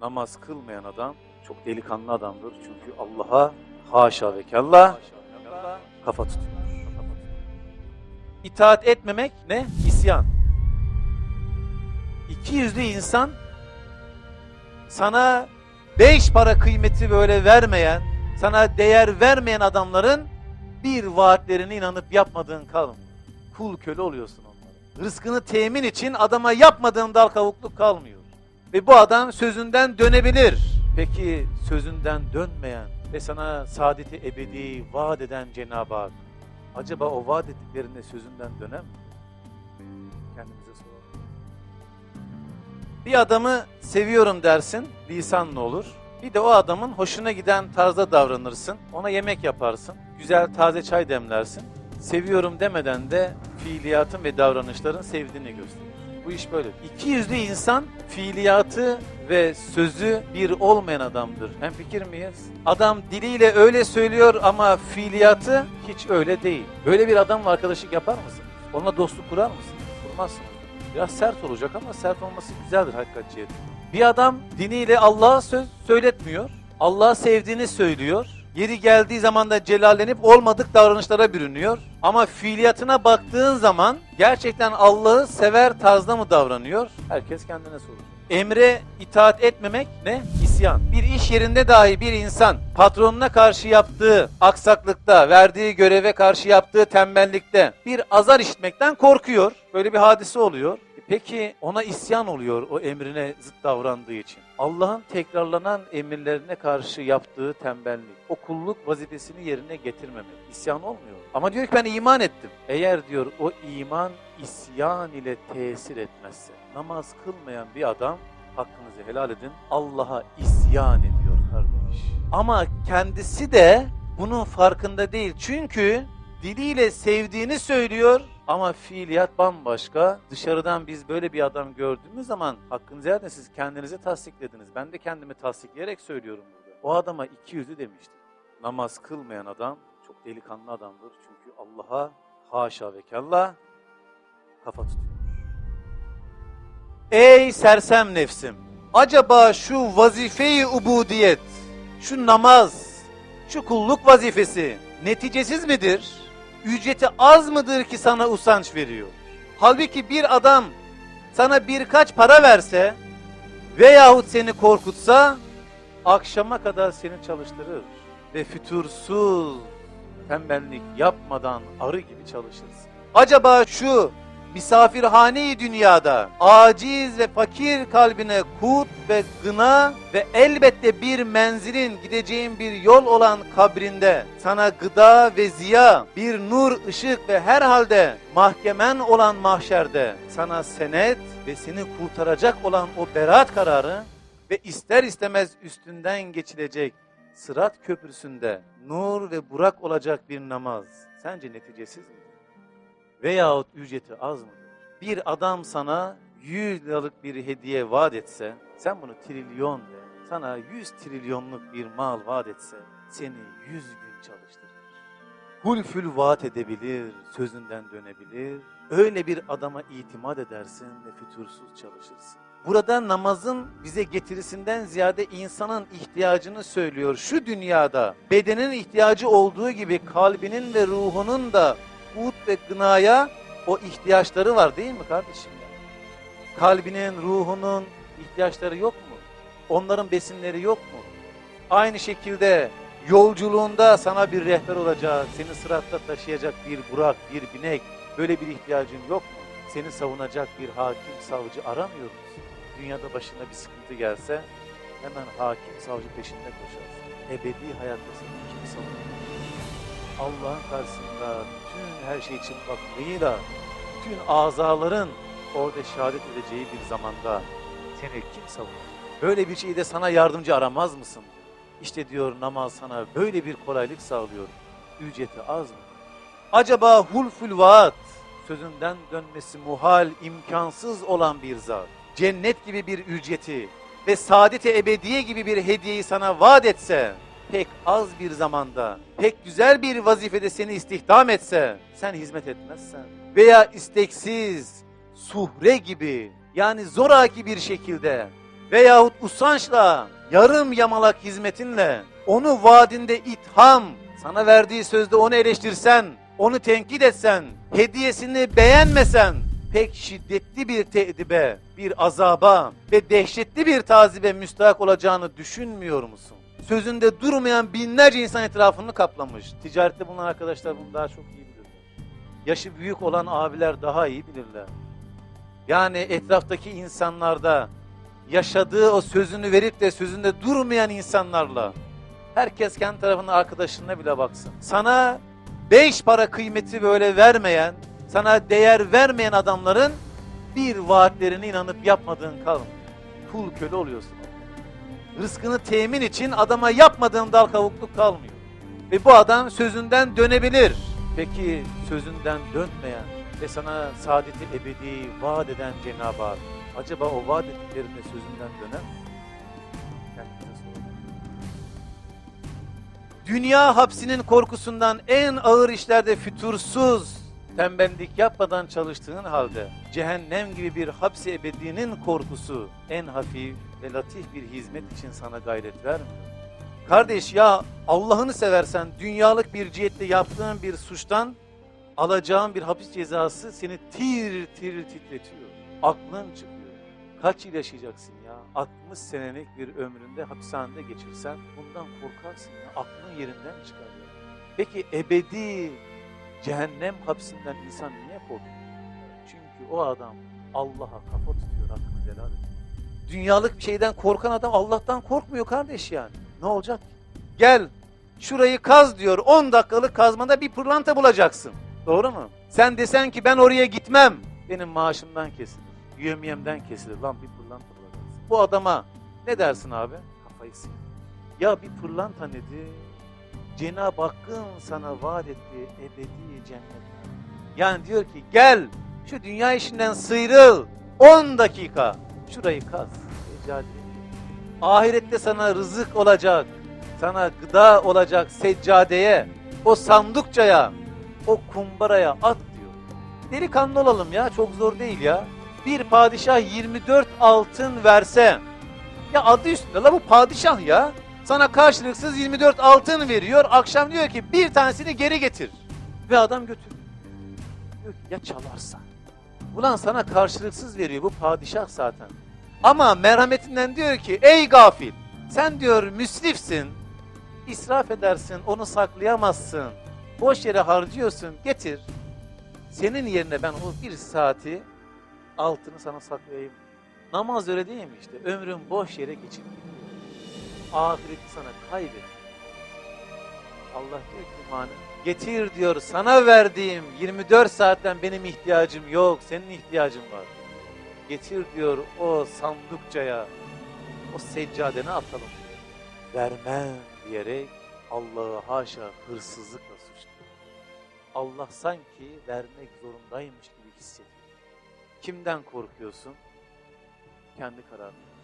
namaz kılmayan adam çok delikanlı adamdır. Çünkü Allah'a haşa ve kella kafa tutuyor. İtaat etmemek ne? İsyan. İki yüzlü insan sana beş para kıymeti böyle vermeyen, sana değer vermeyen adamların bir vaatlerine inanıp yapmadığın kalmıyor. Kul köle oluyorsun onlara. Rızkını temin için adama yapmadığın dal kavukluk kalmıyor. Ve bu adam sözünden dönebilir. Peki sözünden dönmeyen ve sana saadeti ebedi vaat eden Cenab-ı Hak acaba o vaat ettiklerinde sözünden döner mi? Kendimize soralım. Bir adamı seviyorum dersin, lisanla olur. Bir de o adamın hoşuna giden tarzda davranırsın. Ona yemek yaparsın. Güzel taze çay demlersin. Seviyorum demeden de fiiliyatın ve davranışların sevdiğini gösterir. Bu iş böyle. İki yüzlü insan fiiliyatı ve sözü bir olmayan adamdır. Hem fikir miyiz? Adam diliyle öyle söylüyor ama fiiliyatı hiç öyle değil. Böyle bir adamla arkadaşlık yapar mısın? Onunla dostluk kurar mısın? Kurmazsın. Biraz sert olacak ama sert olması güzeldir hakikat ciheti. Bir adam diniyle Allah'a söz söyletmiyor. Allah'ı sevdiğini söylüyor. Yeri geldiği zaman da celallenip olmadık davranışlara bürünüyor. Ama fiiliyatına baktığın zaman gerçekten Allah'ı sever tarzda mı davranıyor? Herkes kendine sorur. Emre itaat etmemek ne? İsyan. Bir iş yerinde dahi bir insan patronuna karşı yaptığı aksaklıkta, verdiği göreve karşı yaptığı tembellikte bir azar işitmekten korkuyor. Böyle bir hadise oluyor. Peki ona isyan oluyor o emrine zıt davrandığı için. Allah'ın tekrarlanan emirlerine karşı yaptığı tembellik, o kulluk vazifesini yerine getirmemek. İsyan olmuyor. Ama diyor ki ben iman ettim. Eğer diyor o iman isyan ile tesir etmezse, namaz kılmayan bir adam hakkınızı helal edin. Allah'a isyan ediyor kardeş. Ama kendisi de bunun farkında değil. Çünkü diliyle sevdiğini söylüyor ama fiiliyat bambaşka. Dışarıdan biz böyle bir adam gördüğümüz zaman hakkınızı edin siz kendinizi tasdiklediniz. Ben de kendimi tasdikleyerek söylüyorum burada. O adama iki yüzlü demiştim. Namaz kılmayan adam çok delikanlı adamdır. Çünkü Allah'a haşa ve kella kafa tutuyor. Ey sersem nefsim! Acaba şu vazife-i ubudiyet, şu namaz, şu kulluk vazifesi neticesiz midir? Ücreti az mıdır ki sana usanç veriyor? Halbuki bir adam sana birkaç para verse veyahut seni korkutsa akşama kadar seni çalıştırır ve fütursuz tembellik yapmadan arı gibi çalışırsın. Acaba şu misafirhane-i dünyada aciz ve fakir kalbine kut ve gına ve elbette bir menzilin gideceğin bir yol olan kabrinde sana gıda ve ziya, bir nur, ışık ve herhalde mahkemen olan mahşerde sana senet ve seni kurtaracak olan o beraat kararı ve ister istemez üstünden geçilecek Sırat köprüsünde nur ve burak olacak bir namaz sence neticesiz mi? Veyahut ücreti az mıdır? Bir adam sana 100 liralık bir hediye vaat etse, sen bunu trilyon de, sana 100 trilyonluk bir mal vaat etse, seni 100 gün çalıştırır. Hulfül vaat edebilir, sözünden dönebilir. Öyle bir adama itimat edersin ve fütursuz çalışırsın. Burada namazın bize getirisinden ziyade insanın ihtiyacını söylüyor. Şu dünyada bedenin ihtiyacı olduğu gibi kalbinin ve ruhunun da umut ve gınaya o ihtiyaçları var değil mi kardeşim? Kalbinin, ruhunun ihtiyaçları yok mu? Onların besinleri yok mu? Aynı şekilde yolculuğunda sana bir rehber olacak, seni sıratta taşıyacak bir burak, bir binek, böyle bir ihtiyacın yok mu? Seni savunacak bir hakim, savcı aramıyor musun? Dünyada başına bir sıkıntı gelse hemen hakim, savcı peşinde koşarsın. Ebedi hayatta seni kim savunur? Allah'ın karşısında bütün her şey çıplaklığıyla, bütün azaların orada şehadet edeceği bir zamanda seni kim savunur? Böyle bir şeyde sana yardımcı aramaz mısın? İşte diyor namaz sana böyle bir kolaylık sağlıyor. Ücreti az mı? Acaba hulful vaat sözünden dönmesi muhal, imkansız olan bir zat, cennet gibi bir ücreti ve saadet-i ebediye gibi bir hediyeyi sana vaat etse, pek az bir zamanda, pek güzel bir vazifede seni istihdam etse, sen hizmet etmezsen veya isteksiz, suhre gibi yani zoraki bir şekilde veyahut usançla, yarım yamalak hizmetinle, onu vaadinde itham, sana verdiği sözde onu eleştirsen, onu tenkit etsen, hediyesini beğenmesen, pek şiddetli bir teedibe, bir azaba ve dehşetli bir tazibe müstahak olacağını düşünmüyor musun? Sözünde durmayan binlerce insan etrafını kaplamış. Ticarette bulunan arkadaşlar bunu daha çok iyi bilirler. Yaşı büyük olan abiler daha iyi bilirler. Yani etraftaki insanlarda yaşadığı o sözünü verip de sözünde durmayan insanlarla herkes kendi tarafının arkadaşına bile baksın. Sana beş para kıymeti böyle vermeyen, sana değer vermeyen adamların bir vaatlerine inanıp yapmadığın kalmıyor. Kul köle oluyorsun. Rızkını temin için adama yapmadığın dal kavukluk kalmıyor. Ve bu adam sözünden dönebilir. Peki sözünden dönmeyen ve sana saadeti ebedi vaat eden Cenab-ı Hak acaba o vaat ettiklerinde sözünden döner mi? Dünya hapsinin korkusundan en ağır işlerde fütursuz, tembellik yapmadan çalıştığın halde cehennem gibi bir hapsi ebedinin korkusu en hafif ve latif bir hizmet için sana gayret vermiyor. Kardeş ya Allah'ını seversen dünyalık bir cihette yaptığın bir suçtan alacağın bir hapis cezası seni tir tir titretiyor. Aklın çıkıyor. Kaç yıl yaşayacaksın ya? 60 senelik bir ömründe hapishanede geçirsen bundan korkarsın ya. Aklın yerinden çıkar ya. Peki ebedi cehennem hapsinden insan niye korkuyor? Çünkü o adam Allah'a kafa tutuyor hakkını helal. Dünyalık bir şeyden korkan adam Allah'tan korkmuyor kardeş yani. Ne olacak ki? Gel şurayı kaz diyor 10 dakikalık kazmada bir pırlanta bulacaksın. Doğru mu? Sen desen ki ben oraya gitmem. Benim maaşımdan kesilir. Yövmiyemden kesilir. Lan bir pırlanta bulacaksın. Bu adama ne dersin abi? Kafayı sil. Ya bir pırlanta nedir? Cenab-ı Hakk'ın sana vaat ettiği ebedi cennet. Yani diyor ki gel şu dünya işinden sıyrıl. 10 dakika. Şurayı kaz. Ecali. Ahirette sana rızık olacak. Sana gıda olacak seccadeye, o sandukçaya, o kumbaraya at diyor. Delikanlı olalım ya çok zor değil ya. Bir padişah 24 altın verse. Ya adı üstünde la bu padişah ya. Sana karşılıksız 24 altın veriyor. Akşam diyor ki bir tanesini geri getir. Ve adam götürüyor. Diyor ki ya çalarsa. Ulan sana karşılıksız veriyor bu padişah zaten. Ama merhametinden diyor ki ey gafil sen diyor müsrifsin. israf edersin onu saklayamazsın. Boş yere harcıyorsun getir. Senin yerine ben o bir saati altını sana saklayayım. Namaz öyle değil mi işte? Ömrün boş yere geçip gidiyor. Ahireti sana kaybet. Allah diyor ki manen. Getir diyor sana verdiğim 24 saatten benim ihtiyacım yok. Senin ihtiyacın var. Getir diyor o sandukçaya o seccadeni atalım. Vermem diyerek Allah'ı haşa hırsızlıkla suçluyor. Allah sanki vermek zorundaymış gibi hissediyor. Kimden korkuyorsun? Kendi kararını.